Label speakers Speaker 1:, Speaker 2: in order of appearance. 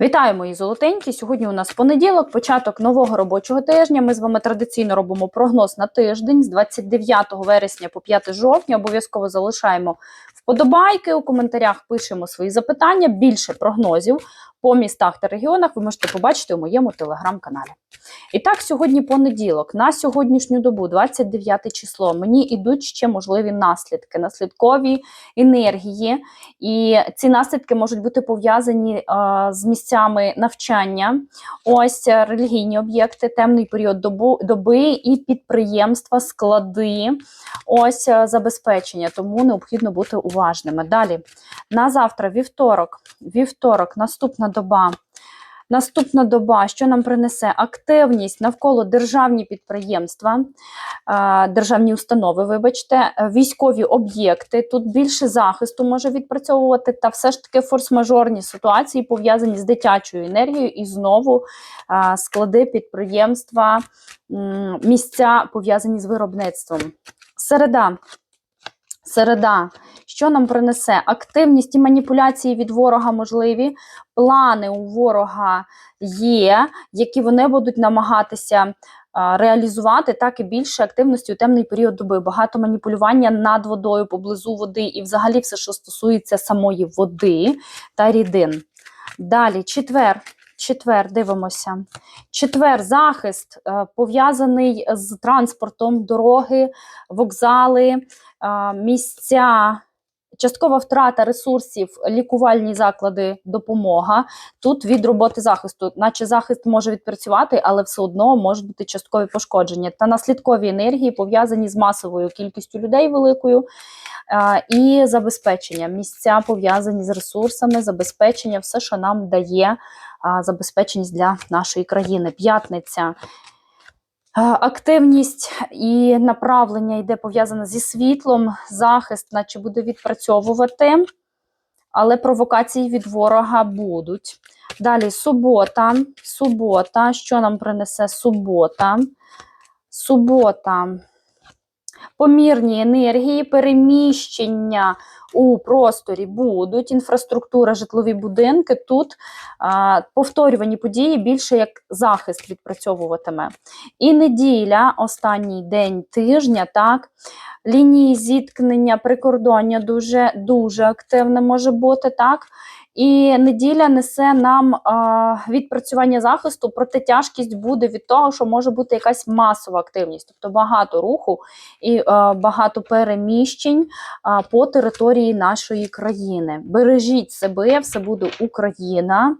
Speaker 1: Вітаю, мої золотенькі. Сьогодні у нас понеділок, початок нового робочого тижня. Ми з вами традиційно робимо прогноз на тиждень з 29 вересня по 5 жовтня. Обов'язково залишаємо вподобайки. У коментарях пишемо свої запитання. Більше прогнозів по містах та регіонах ви можете побачити у моєму телеграм-каналі. І так, сьогодні понеділок, на сьогоднішню добу, 29 число, мені йдуть ще можливі наслідки, наслідкові енергії. І ці наслідки можуть бути пов'язані е, з місцями навчання, ось е, релігійні об'єкти, темний період добу, доби і підприємства, склади, ось е, забезпечення. Тому необхідно бути уважними. Далі на завтра, вівторок, вівторок, наступна доба. Наступна доба, що нам принесе активність навколо державні підприємства, е, державні установи, вибачте, е, військові об'єкти. Тут більше захисту може відпрацьовувати, та все ж таки форс-мажорні ситуації пов'язані з дитячою енергією і знову е, склади підприємства, місця пов'язані з виробництвом. Середа. Середа, що нам принесе? Активність і маніпуляції від ворога можливі. Плани у ворога є, які вони будуть намагатися реалізувати, так і більше активності у темний період доби. Багато маніпулювання над водою, поблизу води, і взагалі все, що стосується самої води та рідин. Далі, четвер. Четвер, дивимося. Четвер, захист е, пов'язаний з транспортом, дороги, вокзали, е, місця, часткова втрата ресурсів, лікувальні заклади, допомога. Тут від роботи захисту, наче захист може відпрацювати, але все одно можуть бути часткові пошкодження. Та наслідкові енергії пов'язані з масовою кількістю людей великою. І забезпечення, місця пов'язані з ресурсами, забезпечення, все, що нам дає забезпеченість для нашої країни. П'ятниця. Активність і направлення йде пов'язане зі світлом, захист, наче буде відпрацьовувати, але провокації від ворога будуть. Далі субота. Субота. Що нам принесе субота? Субота. Помірні енергії, переміщення у просторі будуть, інфраструктура, житлові будинки. Тут а, повторювані події більше як захист відпрацьовуватиме. І неділя, останній день тижня, так, лінії зіткнення, прикордоння дуже, дуже активне може бути, так. І неділя несе нам а, відпрацювання захисту, проте тяжкість буде від того, що може бути якась масова активність, тобто багато руху і а, багато переміщень а, по території нашої країни. Бережіть себе, все буде Україна.